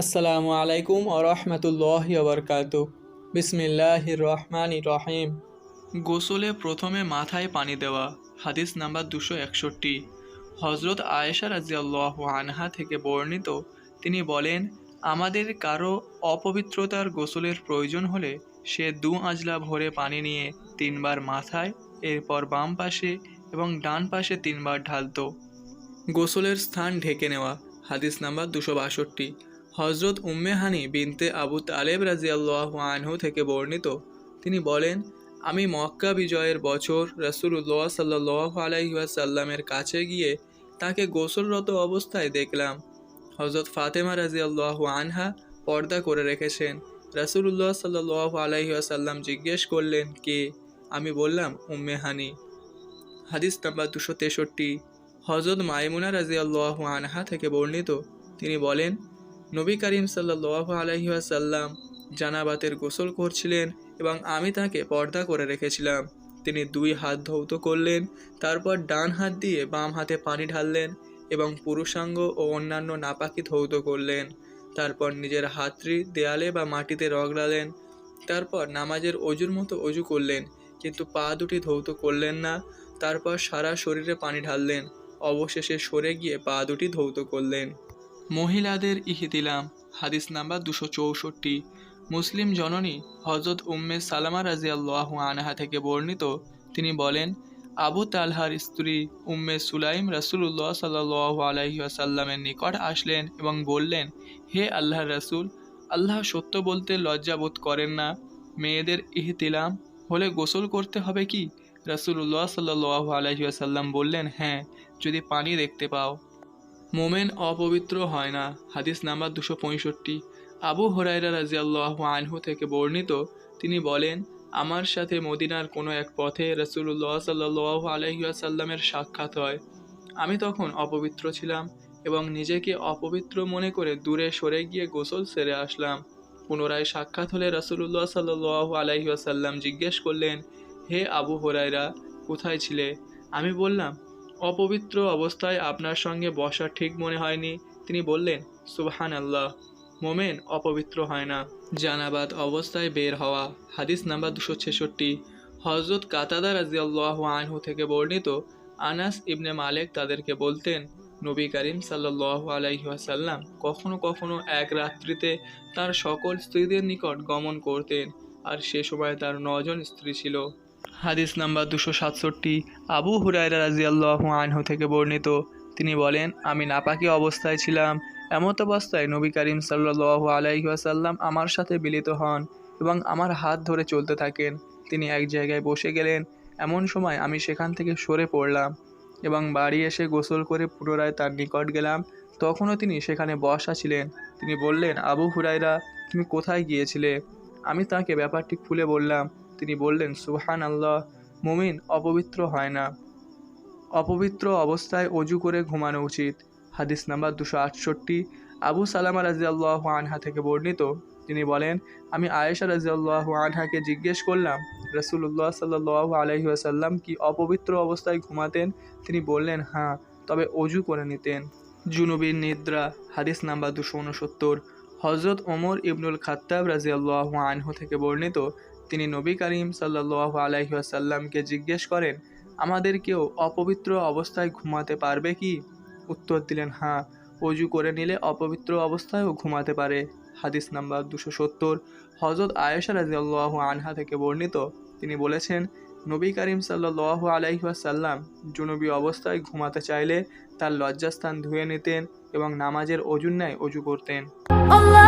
আসসালামু আলাইকুম ও রহমতুল্লাহ বরকাত বিসমিল্লাহ রহমান রহিম। গোসলে প্রথমে মাথায় পানি দেওয়া, হাদিস নাম্বার দুশো একষট্টি। হজরত আয়েশা রাজিয়াল্লাহ আনহা থেকে বর্ণিত, তিনি বলেন, আমাদের কারও অপবিত্রতার গোসলের প্রয়োজন হলে সে দু আজলা ভরে পানি নিয়ে তিনবার মাথায়, এরপর বাম পাশে এবং ডান পাশে তিনবার ঢালতো। গোসলের স্থান ঢেকে নেওয়া, হাদিস নাম্বার দুশো বাষট্টি। হজরত উম্মে হানি বিনতে আবু তালেব রাজিয়াল্লাহ আনহু থেকে বর্ণিত। তিনি বলেন, আমি মক্কা বিজয়ের বছর রসুল্লাহ সাল্লাহ আলাইসাল্লামের কাছে গিয়ে তাকে গোসলরত অবস্থায় দেখলাম। হজরত ফাতেমা রাজিয়াল্লাহ আনহা পর্দা করে রেখেছেন। রসুল্লাহ সাল্লাহ আলাইসাল্লাম জিজ্ঞেস করলেন, কে? আমি বললাম, উম্মে হানি। হাদিস নাম্বার দুশো তেষট্টি। হজরত মাইমুনা রাজিয়াল্লাহ আনহা থেকে বর্ণিত। তিনি বলেন নবী করিম সাল্লাহ আলহিহাসাল্লাম জানাবাতের গোসল করছিলেন এবং আমি তাকে পর্দা করে রেখেছিলাম। তিনি দুই হাত ধৌত করলেন, তারপর ডান হাত দিয়ে বাম হাতে পানি ঢাললেন এবং পুরুষাঙ্গ ও অন্যান্য নাপাকি ধৌত করলেন। তারপর নিজের হাতটি দেয়ালে বা মাটিতে রগড়ালেন। তারপর নামাজের অজুর মতো অজু করলেন, কিন্তু পা দুটি ধৌত করলেন না। তারপর সারা শরীরে পানি ঢাললেন, অবশেষে সরে গিয়ে পা দুটি ধৌত করলেন। মহিলাদের ইহিতিলাম, হাদিস নাম্বার দুশো চৌষট্টি। মুসলিম জননী হজরত উম্মে সালামা রাজিয়াল্লাহ আনহা থেকে বর্ণিত, তিনি বলেন, আবু তালহার স্ত্রী উম্মে সুলাইম রাসুল্লাহ সাল্লাহ আলহিহাসাল্লামের নিকট আসলেন এবং বললেন, হে আল্লাহর রাসূল, আল্লাহ সত্য বলতে লজ্জা বোধ করেন না। মেয়েদের ইহতিলাম হলে গোসল করতে হবে কি? রাসুল্লাহ সাল্লাহ আলহিহাসাল্লাম বললেন হ্যাঁ যদি পানি দেখতে পাও। মোমেন অপবিত্র হয় না। হাদিস নাম্বার দুশো পঁয়ষট্টি। আবু হরাইরা রাজিয়াল্লাহ আনহু থেকে বর্ণিত, তিনি বলেন, আমার সাথে মদিনার কোনো এক পথে রসুল্লাহ সাল্লাহ আলহিয়াসাল্লামের সাক্ষাৎ হয়। আমি তখন অপবিত্র ছিলাম এবং নিজেকে অপবিত্র মনে করে দূরে সরে গিয়ে গোসল সেরে আসলাম। পুনরায় সাক্ষাৎ হলে রসুল্লাহ সাল্লাহ আলহিহাসাল্লাম জিজ্ঞেস করলেন, হে আবু হরাইরা কোথায় ছিলে? আমি বললাম অপবিত্র অবস্থায় আপনার সঙ্গে বসা ঠিক মনে হয়নি। তিনি বললেন সুবহান আল্লাহ মোমেন অপবিত্র হয় না। জানাবাদ অবস্থায় বের হওয়া। হাদিস নাম্বার দুশো ছেষট্টি। হজরত কাতাদা রাজিয়াল্লাহ আনহু থেকে বর্ণিত আনাস ইবনে মালেক তাদেরকে বলতেন, নবী করিম সাল্লাহ আলাইহাসাল্লাম কখনো কখনো এক রাত্রিতে তার সকল স্ত্রীদের নিকট গমন করতেন, আর সে সময় তার নজন স্ত্রী ছিল। হাদিস নাম্বার দুশো সাতষট্টি, আবু হুরায়রা রাজিয়াল্লাহ আনহু থেকে বর্ণিত। তিনি বলেন, আমি নাপাকি অবস্থায় ছিলাম, এমত অবস্থায় নবী করিম সাল্লাহ আলাইসাল্লাম আমার সাথে মিলিত হন এবং আমার হাত ধরে চলতে থাকেন। তিনি এক জায়গায় বসে গেলেন, এমন সময় আমি সেখান থেকে সরে পড়লাম এবং বাড়ি এসে গোসল করে পুনরায় তার নিকট গেলাম। তখনও তিনি সেখানে বসা ছিলেন। তিনি বললেন, আবু হুরাইরা তুমি কোথায় গিয়েছিলে? আমি তাকে ব্যাপারটি খুলে বললাম তিনি বললেন সুহান আল্লাহ মুমিন অপবিত্র হয় না। অপবিত্র অবস্থায় অজু করে ঘুমানো উচিত। হাদিস নাম্বার দুশো আটষট্টি। আবু সালামা রাজিয়াল্লাহ আনহা থেকে বর্ণিত, তিনি বলেন, আমি আয়েশা রাজিয়াল্লাহ আনহাকে জিজ্ঞেস করলাম রসুল্লাহ সাল্লাহ আলহিহাসাল্লাম কি অপবিত্র অবস্থায় ঘুমাতেন? তিনি বললেন হ্যাঁ তবে অজু করে নিতেন। জুনুবির নিদ্রা, হাদিস নাম্বার দুশো উনসত্তর। হজরত ওমর ইবনুল খাত্তাব রাজিয়াল্লাহ আনহু থেকে বর্ণিত তিনি নবী করিম সাল্লাহ আলাইসাল্লামকে জিজ্ঞেস করেন আমাদের কেউ অপবিত্র অবস্থায় ঘুমাতে পারবে কি? উত্তর দিলেন হ্যাঁ অজু করে নিলে অপবিত্র অবস্থায়ও ঘুমাতে পারে। হাদিস নাম্বার দুশো সত্তর। হজরত আয়েশা রাজিয়াল্লাহ আনহা থেকে বর্ণিত, তিনি বলেছেন, নবী করিম সাল্লাহ আলাইসাল্লাম জুনবী অবস্থায় ঘুমাতে চাইলে তার লজ্জাস্থান ধুয়ে নিতেন এবং নামাজের অজুর ন্যায় অজু করতেন। Allah